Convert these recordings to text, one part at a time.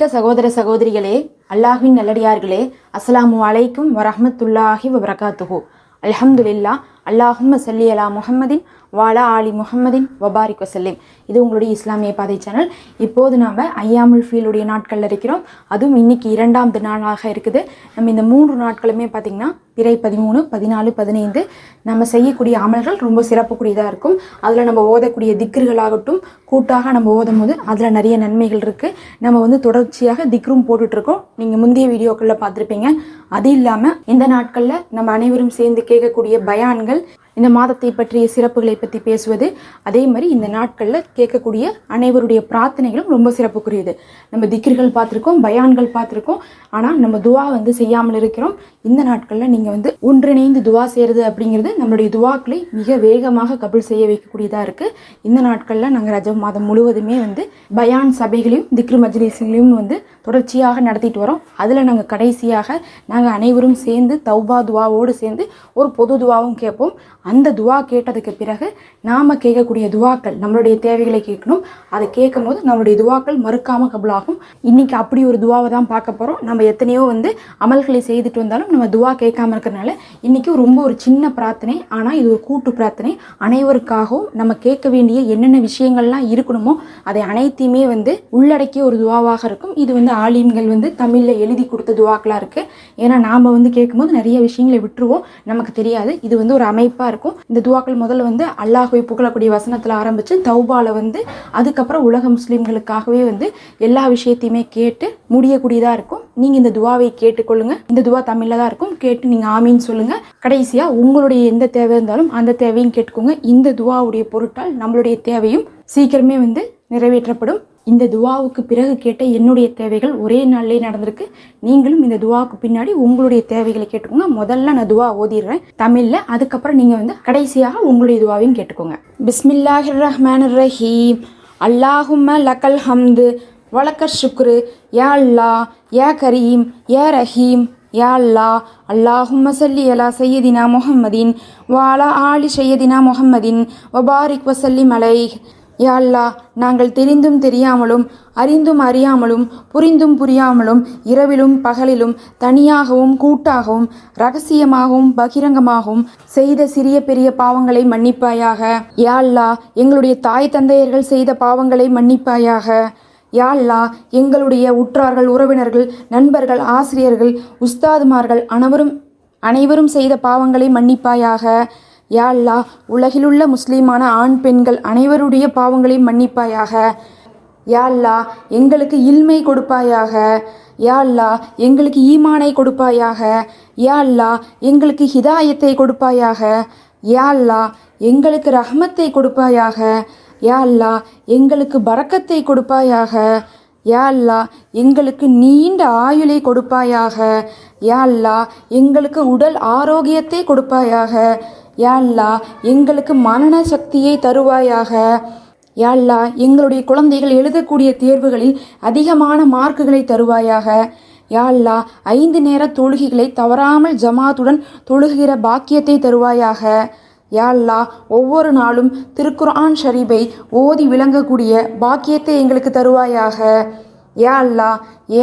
அன்புமிக்க சகோதர சகோதரிகளே அல்லாஹ்வின் நல்லடியார்களே அஸ்லாம் அலைக்கும் வரஹமத்துல்லாஹி வபரகாத்துஹு. அல்ஹம்துலில்லா அல்லாஹும் சல்லி அலா முஹம்மதின் வாலா ஆலி முகமதின் வபாரிக் வசல்லிம். இது உங்களுடைய இஸ்லாமிய பாதை சேனல் இப்போது நாம் ஐயாமுல் ஃபீலுடைய நாட்களில் இருக்கிறோம். அதுவும் இன்னைக்கு இரண்டாம் நாளாக இருக்குது. நம்ம இந்த மூன்று நாட்களுமே பார்த்திங்கன்னா பிறை பதிமூணு பதினாலு பதினைந்து நம்ம செய்யக்கூடிய அமல்கள் ரொம்ப சிறப்புக்குரியதாக இருக்கும். அதில் நம்ம ஓதக்கூடிய திக்ருகளாகட்டும் கூட்டாக நம்ம ஓதும் போது அதில் நிறைய நன்மைகள் இருக்குது நம்ம வந்து தொடர்ச்சியாக திக்ரும் போட்டுட்ருக்கோம். நீங்கள் முந்தைய வீடியோக்களில் பார்த்துருப்பீங்க. அது இல்லாமல் இந்த நாட்களில் நம்ம அனைவரும் சேர்ந்து கேட்கக்கூடிய பயான்கள் இந்த மாதத்தை பற்றிய சிறப்புகளை பற்றி பேசுவது. அதே மாதிரி இந்த நாட்களில் கேட்கக்கூடிய அனைவருடைய பிரார்த்தனைகளும் ரொம்ப சிறப்புக்குரியது. நம்ம திக்ரிகள் பார்த்துருக்கோம் பயான்கள் பார்த்துருக்கோம். ஆனால் நம்ம துவா வந்து செய்யாமல் இருக்கிறோம். இந்த நாட்களில் நீங்கள் வந்து ஒன்றிணைந்து துவா செய்கிறது அப்படிங்கிறது நம்மளுடைய துவாக்களை மிக வேகமாக கபில் செய்ய வைக்கக்கூடியதாக இருக்குது இந்த நாட்களில் நாங்கள் ரஜ மாதம் முழுவதுமே வந்து பயான் சபைகளையும் திக்ரு மஜ்லிஸ்களையும் வந்து தொடர்ச்சியாக நடத்திட்டு வரோம். அதில் நாங்கள் கடைசியாக நாங்கள் அனைவரும் சேர்ந்து தௌபா துவாவோடு சேர்ந்து ஒரு பொது துவாவும் கேட்போம். அந்த துவா கேட்டதுக்கு பிறகு நாம் கேட்கக்கூடிய துவாக்கள் நம்மளுடைய தேவைகளை கேட்கணும். அதை கேட்கும் போது நம்மளுடைய துவாக்கள் மறுக்காமல் கபுலாகும். இன்றைக்கி அப்படி ஒரு துவாவை தான் பார்க்க போகிறோம் நம்ம எத்தனையோ வந்து அமல்களை செய்துட்டு வந்தாலும் நம்ம துவா கேட்காம இருக்கிறனால இன்றைக்கி ரொம்ப ஒரு சின்ன பிரார்த்தனை. ஆனால் இது ஒரு கூட்டு பிரார்த்தனை. அனைவருக்காகவும் நம்ம கேட்க வேண்டிய என்னென்ன விஷயங்கள்லாம் இருக்கணுமோ அதை அனைத்தையுமே வந்து உள்ளடக்கிய ஒரு துவாவாக இருக்கும். இது வந்து ஆலிம்கள் வந்து தமிழில் எழுதி கொடுத்த துவாக்களாக இருக்குது ஏன்னா நாம் வந்து கேட்கும்போது நிறைய விஷயங்களை விட்டுருவோம். நமக்கு தெரியாது. இது வந்து ஒரு அமைப்பாக இருக்கும். இந்த துவாக்கள் முதல்ல வந்து அல்லாஹுவை புகழக்கூடிய வசனத்தில் ஆரம்பித்து தௌபால வந்து அதுக்கப்புறம் உலக முஸ்லீம்களுக்காகவே வந்து எல்லா விஷயத்தையுமே கேட்டு முடியக்கூடியதாக இருக்கும். நீங்கள் இந்த துவாவை கேட்டுக்கொள்ளுங்க. இந்த துவா தமிழில் தான் இருக்கும். கேட்டு நீங்கள் ஆமின்னு சொல்லுங்கள் கடைசியாக உங்களுடைய எந்த தேவை இருந்தாலும் அந்த தேவையும் கேட்டுக்கோங்க. இந்த துவாவுடைய பொருட்டால் நம்மளுடைய தேவையும் சீக்கிரமே வந்து நிறைவேற்றப்படும். இந்த துவாவுக்கு பிறகு கேட்ட என்னுடைய தேவைகள் ஒரே நாள்லேயே நடந்திருக்கு. நீங்களும் இந்த துவாவுக்கு பின்னாடி உங்களுடைய தேவைகளை கேட்டுக்கோங்க. முதல்ல நான் துவா ஓதிடுறேன். தமிழில் அதுக்கப்புறம் நீங்கள் வந்து கடைசியாக உங்களுடைய துவாவையும் கேட்டுக்கோங்க. பிஸ்மில்லாஹிர் ரஹ்மான் ரஹீம் அல்லாஹும்ம லக்கல் ஹம்து. வழக்கர் சுக்ரு. யா அல்லா யா கரீம் யா ரஹீம் யா அல்லா அல்லாஹும்ம சல்லி அலா சையதினா முஹம்மதின். வாலா ஆலி சையதினா முஹம்மதின். வபாரிக் வசல்லி மலை யாழ்லா நாங்கள் தெரிந்தும் தெரியாமலும் அறிந்தும் அறியாமலும் புரிந்தும் புரியாமலும் இரவிலும் பகலிலும் தனியாகவும் கூட்டாகவும் ரகசியமாகவும் பகிரங்கமாகவும் செய்த சிறிய பெரிய பாவங்களை மன்னிப்பாயாக. யாழ்லா எங்களுடைய தாய் தந்தையர்கள் செய்த பாவங்களை மன்னிப்பாயாக. யாழ்லா எங்களுடைய உற்றார்கள் உறவினர்கள் நண்பர்கள் ஆசிரியர்கள் உஸ்தாதுமார்கள் அனைவரும் அனைவரும் செய்த பாவங்களை மன்னிப்பாயாக. யா அல்லா உலகிலுள்ள முஸ்லீமான ஆண் பெண்கள் அனைவருடைய பாவங்களையும் மன்னிப்பாயாக. யா அல்லா எங்களுக்கு இல்மை கொடுப்பாயாக. யா அல்லா எங்களுக்கு ஈமானை கொடுப்பாயாக. யா அல்லா எங்களுக்கு ஹிதாயத்தை கொடுப்பாயாக. யா அல்லா எங்களுக்கு ரஹ்மத்தை கொடுப்பாயாக. யா அல்லா எங்களுக்கு பறக்கத்தை கொடுப்பாயாக. யா அல்லா எங்களுக்கு நீண்ட ஆயுளை கொடுப்பாயாக. யா அல்லா எங்களுக்கு உடல் ஆரோக்கியத்தை கொடுப்பாயாக. யாழ்லா எங்களுக்கு மனன சக்தியை தருவாயாக. யாழ்லா எங்களுடைய குழந்தைகள் எழுதக்கூடிய தேர்வுகளில் அதிகமான மார்க்குகளை தருவாயாக. யாழ்லா ஐந்து நேர தொழுகைகளை தவறாமல் ஜமாத்துடன் தொழுகிற பாக்கியத்தை தருவாயாக. யாழ்லா ஒவ்வொரு நாளும் திருக்குர்ஆன் ஷரீபை ஓதி விளங்கக்கூடிய பாக்கியத்தை எங்களுக்கு தருவாயாக. யா அல்லா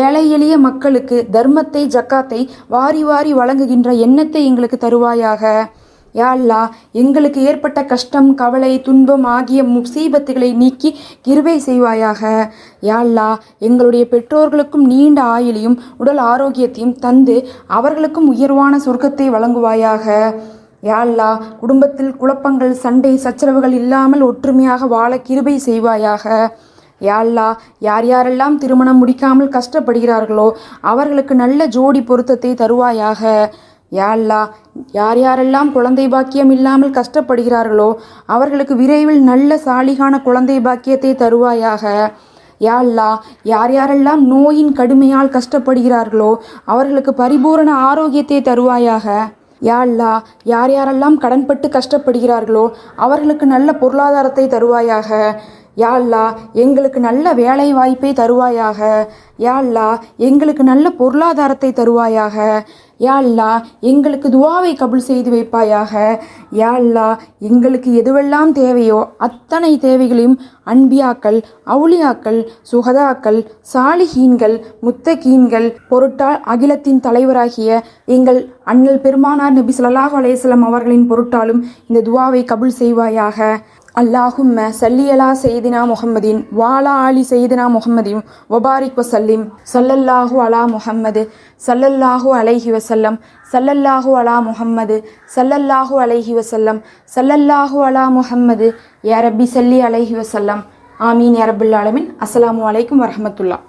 ஏழை எளிய மக்களுக்கு தர்மத்தை ஜக்காத்தை வாரி வாரி வழங்குகின்ற எண்ணத்தை எங்களுக்கு தருவாயாக. யா அல்லா எங்களுக்கு ஏற்பட்ட கஷ்டம் கவலை துன்பம் ஆகிய முசீபத்துகளை நீக்கி கிருபை செய்வாயாக. யா அல்லா எங்களுடைய பெற்றோர்களுக்கும் நீண்ட ஆயுளையும் உடல் ஆரோக்கியத்தையும் தந்து அவர்களுக்கும் உயர்வான சொர்க்கத்தை வழங்குவாயாக. யாழ்லா குடும்பத்தில் குழப்பங்கள் சண்டை சச்சரவுகள் இல்லாமல் ஒற்றுமையாக வாழ கிருபை செய்வாயாக. யாழ்லா யார் யாரெல்லாம் திருமணம் முடிக்காமல் கஷ்டப்படுகிறார்களோ அவர்களுக்கு நல்ல ஜோடி பொருத்தத்தை தருவாயாக. யாழ்லா யார் யாரெல்லாம் குழந்தை பாக்கியம் இல்லாமல் கஷ்டப்படுகிறார்களோ அவர்களுக்கு விரைவில் நல்ல சாலிகான குழந்தை பாக்கியத்தை தருவாயாக. யாழ்லா யார் யாரெல்லாம் நோயின் கடுமையால் கஷ்டப்படுகிறார்களோ அவர்களுக்கு பரிபூரண ஆரோக்கியத்தை தருவாயாக. யாழ்லா யார் யாரெல்லாம் கடன்பட்டு கஷ்டப்படுகிறார்களோ அவர்களுக்கு நல்ல பொருளாதாரத்தை தருவாயாக. யாழ்லா எங்களுக்கு நல்ல வேலை வாய்ப்பை தருவாயாக யாழ்லா எங்களுக்கு நல்ல பொருளாதாரத்தை தருவாயாக. யா அல்லா எங்களுக்கு துவாவை கபுல் செய்து வைப்பாயாக. யா அல்லா எங்களுக்கு எதுவெல்லாம் தேவையோ அத்தனை தேவைகளையும் அன்பியாக்கள் அவுளியாக்கள் சுகதாக்கள் சாலிஹீன்கள் முத்தகீன்கள் பொருட்டால் அகிலத்தின் தலைவராகிய எங்கள் அண்ணல் பெருமானார் நபி சொல்லாஹ் அலைஹி அவர்களின் பொருட்டாலும் இந்த துவாவை கபுல் செய்வாயாக. அல்லாஹும்ம சல்லியலா செய்தினா முஹம்மதின் வாலா ஆலி செய்தினா முஹம்மதின் வபாரிக் வசல்லிம் சல்லல்லாஹு அலா முகம்மது சல்லல்லாஹு அலைஹி வசல்லம் சல்லல்லாஹு அலா முகம்மது சல்லல்லாஹு அலைஹி வசல்லம் சல்லல்லாஹு அலா முகம்மது யாரபி சல்லி அலைஹி வசல்லம் ஆமீன் யா ரப்புல் ஆலமின். அஸ்ஸலாமு அலைக்கும்